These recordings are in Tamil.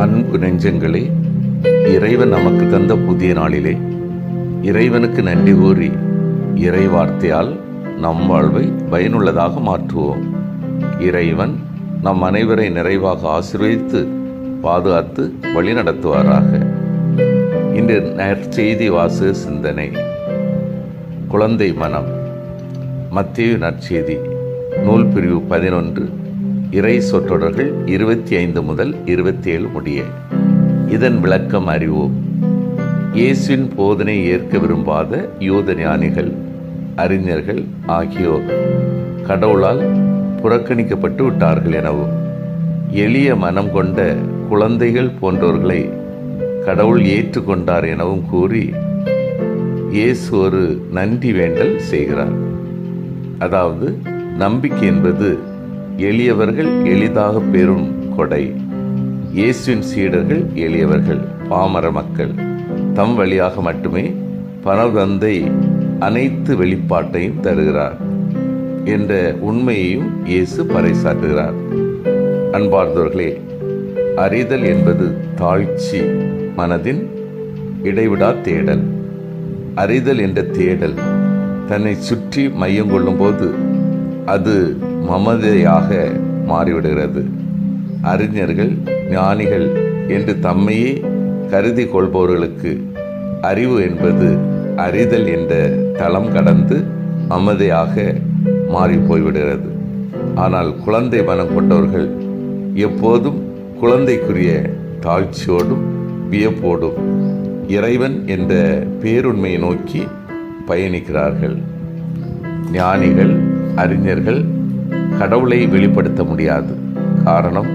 அன்பு நெஞ்சங்களே இறைவன் நமக்கு தந்த புதிய நாளிலே இறைவனுக்கு நன்றி கூறி இறை வார்த்தையால் நம் வாழ்வை பயனுள்ளதாக மாற்றுவோம். இறைவன் நம் அனைவரை நிறைவாக ஆசீர்வதித்து பாதுகாத்து வழிநடத்துவாராக. இன்று நற்செய்தி வாசு சிந்தனை. குழந்தை மனம். மத்திய நற்செய்தி. நூல் பிரிவு பதினொன்று. இறை சொற்றொடர்கள் இருபத்தி ஐந்து முதல் இருபத்தி ஏழு முடிய. இதன் விளக்கம் அறிவோம். இயேசுவின் போதனை ஏற்க விரும்பாத யூத ஞானிகள் அறிஞர்கள் ஆகியோர் கடவுளால் புறக்கணிக்கப்பட்டு விட்டார்கள் எனவும் எளிய மனம் கொண்ட குழந்தைகள் போன்றோர்களை கடவுள் ஏற்றுக்கொண்டார் எனவும் கூறி இயேசு ஒரு நன்றி வேண்டல் செய்கிறார். அதாவது நம்பிக்கை என்பது எளியவர்கள் எளிதாக பெறும் கொடை. இயேசுவின் சீடர்கள் எளியவர்கள் பாமர மக்கள். தம் வழியாக மட்டுமே பணவந்தை அனைத்து வெளிப்பாட்டையும் தருகிறார் என்ற உண்மையையும் இயேசு பறைசாற்றுகிறார். அன்பார்ந்தவர்களே அறிதல் என்பது தாழ்ச்சி மனதின் இடைவிடா தேடல். அறிதல் என்ற தேடல் தன்னை சுற்றி மையம் கொள்ளும்போது அது மமதையாக மாறிவிடுகிறது. அறிஞர்கள் ஞானிகள் என்று தம்மையே கருதி கொள்பவர்களுக்கு அறிவு என்பது அறிதல் என்ற தளம் கடந்து மமதையாக மாறி போய்விடுகிறது. ஆனால் குழந்தை மனம் கொண்டவர்கள் எப்போதும் குழந்தைக்குரிய தாழ்ச்சியோடும் வியப்போடும் இறைவன் என்ற பேருண்மையை நோக்கி பயணிக்கிறார்கள். ஞானிகள் அறிஞர்கள் கடவுளை வெளிப்படுத்த முடியாது. காரணம்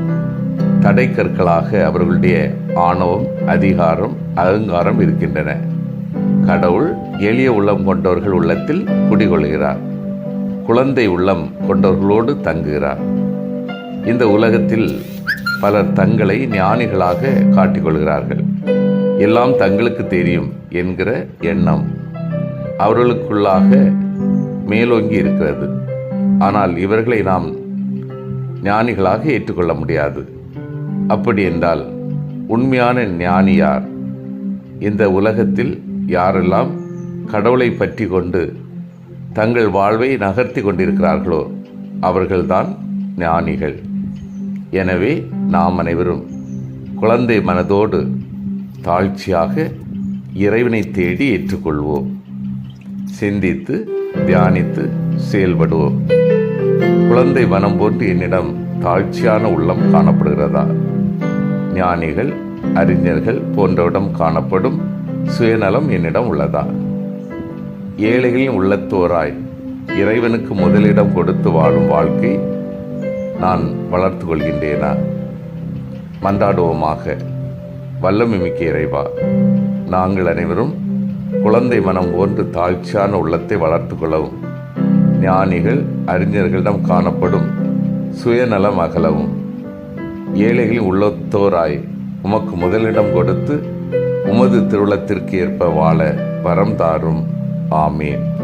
தடை கற்களாக அவர்களுடைய ஆணவம் அதிகாரம் அகங்காரம் இருக்கின்றன. கடவுள் எளிய உள்ளம் கொண்டவர்கள் உள்ளத்தில் குடிகொள்கிறார். குழந்தை உள்ளம் கொண்டவர்களோடு தங்குகிறார். இந்த உலகத்தில் பலர் தங்களை ஞானிகளாக காட்டிக்கொள்கிறார்கள். எல்லாம் தங்களுக்கு தெரியும் என்கிற எண்ணம் அவர்களுக்குள்ளாக மேலோங்கி இருக்கிறது. ஆனால் இவர்களை நாம் ஞானிகளாக ஏற்றுக்கொள்ள முடியாது. அப்படி என்றால் உண்மையான ஞானி யார்? இந்த உலகத்தில் யாரெல்லாம் கடவுளை பற்றி கொண்டு தங்கள் வாழ்வை நகர்த்தி கொண்டிருக்கிறார்களோ அவர்கள்தான் ஞானிகள். எனவே நாம் அனைவரும் குழந்தை மனதோடு தாழ்ச்சியாக இறைவனை தேடி ஏற்றுக்கொள்வோம். சிந்தித்து தியானித்து செயல்படுவோம் குழந்தை மனம் போன்று என்னிடம் தாழ்ச்சியான உள்ளம் காணப்படுகிறதா? ஞானிகள் அறிஞர்கள் போன்றவிடம் காணப்படும் சுயநலம் என்னிடம் உள்ளதா? ஏழைகளின் உள்ளத்தோராய் இறைவனுக்கு முதலிடம் கொடுத்து வாழும் வாழ்க்கை நான் வளர்த்து கொள்கின்றேனா? மன்றாடுவோமாக. வல்லமிமிக்க இறைவா நாங்கள் அனைவரும் குழந்தை மனம் போன்று தாழ்ச்சியான உள்ளத்தை வளர்த்து கொள்ளவும். ஞானிகள் அறிஞர்களிடம் காணப்படும் சுயநலம் அகலவும். ஏழைகளின் உள்ளத்தோராய் உமக்கு முதலிடம் கொடுத்து உமது திருளத்திற்கு ஏற்ப வாழ வரம் தாரும். ஆமேன்.